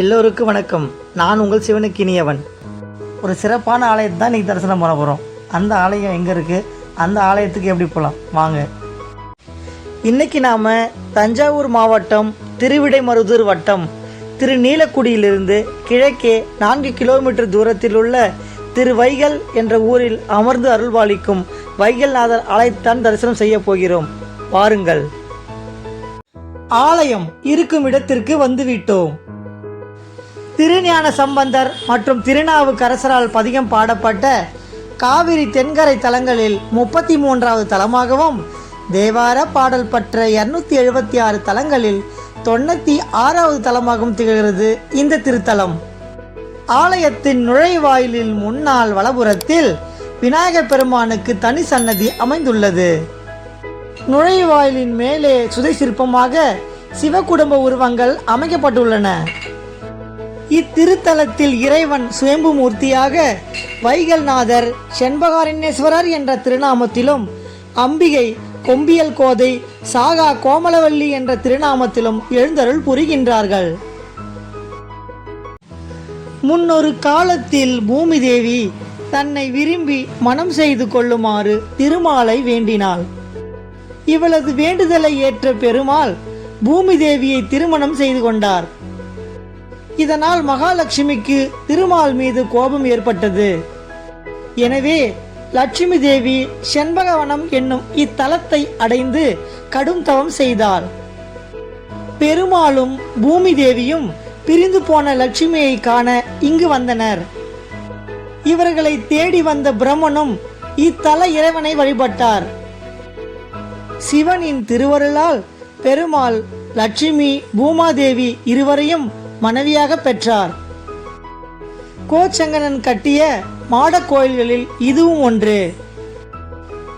எல்லோருக்கும் வணக்கம். நான் உங்கள் சிவனுக்கு இனியவன். ஒரு சிறப்பான ஆலயத்தை தான் இன்றைக்கி தரிசனம் பண்ண போகிறோம் அந்த ஆலயம் எங்கே இருக்குது அந்த ஆலயத்துக்கு எப்படி போகலாம் வாங்க. இன்னைக்கு நாம் தஞ்சாவூர் மாவட்டம் திருவிடைமருதூர் வட்டம் திரு நீலக்குடியிலிருந்து கிழக்கே நான்கு கிலோமீட்டர் தூரத்தில் உள்ள திரு வைகல் என்ற ஊரில் அமர்ந்து அருள்வாளிக்கும் வைகல்நாதர் ஆலயத்தான் தரிசனம் செய்ய போகிறோம். பாருங்கள். ஆலயம் இருக்கும் இடத்திற்கு வந்துவிட்டோம். திருஞான சம்பந்தர் மற்றும் திருநாவுக்கரசரால் பதிகம் பாடப்பட்ட காவிரி தென்கரை தலங்களில் முப்பத்தி மூன்றாவது தலமாகவும் தேவார பாடல் பற்ற இரநூத்தி எழுபத்தி ஆறு தலங்களில் தொண்ணூற்றி ஆறாவது தலமாகவும் திகழ்கிறது இந்த திருத்தலம். ஆலயத்தின் நுழைவாயிலில் முன்னால் வலப்புறத்தில் விநாயகர் பெருமானுக்கு தனி சன்னதி அமைந்துள்ளது. நுழைவாயிலின் மேலே சுதை சிற்பமாக சிவகுடும்ப உருவங்கள் அமைக்கப்பட்டுள்ளன. இத்திருத்தலத்தில் இறைவன் சுயம்பு மூர்த்தியாக வைகல்நாதர் செண்பகாரண்யேஸ்வரர் என்ற திருநாமத்திலும் அம்பிகை கொம்பியல் கோதை சாகா கோமலவல்லி என்ற திருநாமத்திலும் எழுந்தருள் புரிகின்றார்கள். முன்னொரு காலத்தில் பூமி தேவி தன்னை விரும்பி மனம் செய்து கொள்ளுமாறு திருமாலை வேண்டினாள். இவளது வேண்டுதலை ஏற்ற பெருமாள் பூமி தேவியை திருமணம் செய்து கொண்டார். இதனால் மகாலட்சுமிக்கு திருமால் மீது கோபம் ஏற்பட்டது. எனவே லட்சுமி தேவி செண்பகவனம் என்னும் இத்தலத்தை அடைந்து கடும் தவம் செய்தார். பெருமாளும் பூமி தேவியும் பிரிந்து போன லட்சுமியை காண இங்கு வந்தனர். இவர்களை தேடி வந்த பிரம்மனும் இத்தல இறைவனை வழிபட்டார். சிவனின் திருவருளால் பெருமாள் லட்சுமி பூமாதேவி இருவரையும் மனைவியாக பெற்றார். கோச்சங்கனன் கட்டிய மாடக் கோயில்களில் இதுவும் ஒன்று.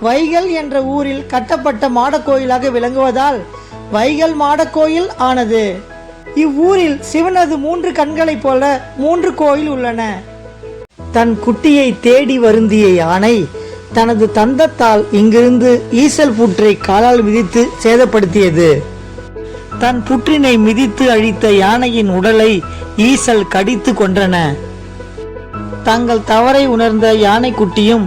வைகல் என்ற ஊரில் கட்டப்பட்ட மாடக் கோயிலாக விளங்குவதால் வைகல் மாடக் கோயில் ஆனது. இவ்வூரில் சிவனது மூன்று கண்களைப் போல மூன்று கோயில் உள்ளன. தன் குட்டியை தேடி வருந்திய யானை தனது தந்தத்தால் இங்கிருந்து ஈசல் புற்றை காலால் விதித்து சேதப்படுத்தியது. தன் புற்றினை மிதித்து அழித்த யானையின் உடலை ஈசல் கடித்து கொன்றன. தங்கள் தவறை உணர்ந்த யானைக்குட்டியும்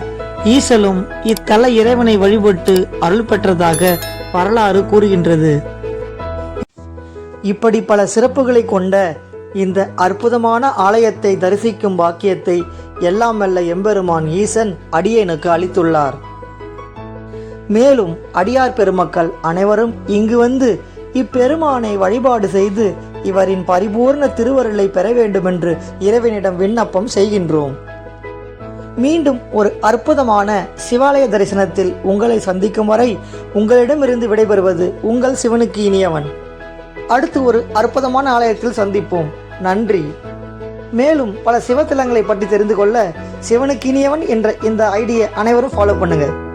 ஈசலும் இத்தல இறைவனை வழிபட்டு அருள் பெற்றதாக வரலாறு கூறுகின்றது. இப்படி பல சிறப்புகளை கொண்ட இந்த அற்புதமான ஆலயத்தை தரிசிக்கும் பாக்கியத்தை எல்லாம் வல்ல எம்பெருமான் ஈசன் அடியேனுக்கு அளித்துள்ளார். மேலும் அடியார் பெருமக்கள் அனைவரும் இங்கு வந்து இப்பெருமானை வழிபாடு செய்து இவரின் பரிபூர்ண திருவருளை பெற வேண்டுமென்று இறைவனிடம் விண்ணப்பம் செய்கின்றோம். மீண்டும் ஒரு அற்புதமான சிவாலய தரிசனத்தில் உங்களை சந்திக்கும் வரை உங்களிடமிருந்து விடைபெறுவது உங்கள் சிவனுக்கு இனியவன். அடுத்து ஒரு அற்புதமான ஆலயத்தில் சந்திப்போம். நன்றி. மேலும் பல சிவத்தலங்களை பற்றி தெரிந்து கொள்ள சிவனுக்கு இனியவன் என்ற இந்த ஐடியை அனைவரும் ஃபாலோ பண்ணுங்கள்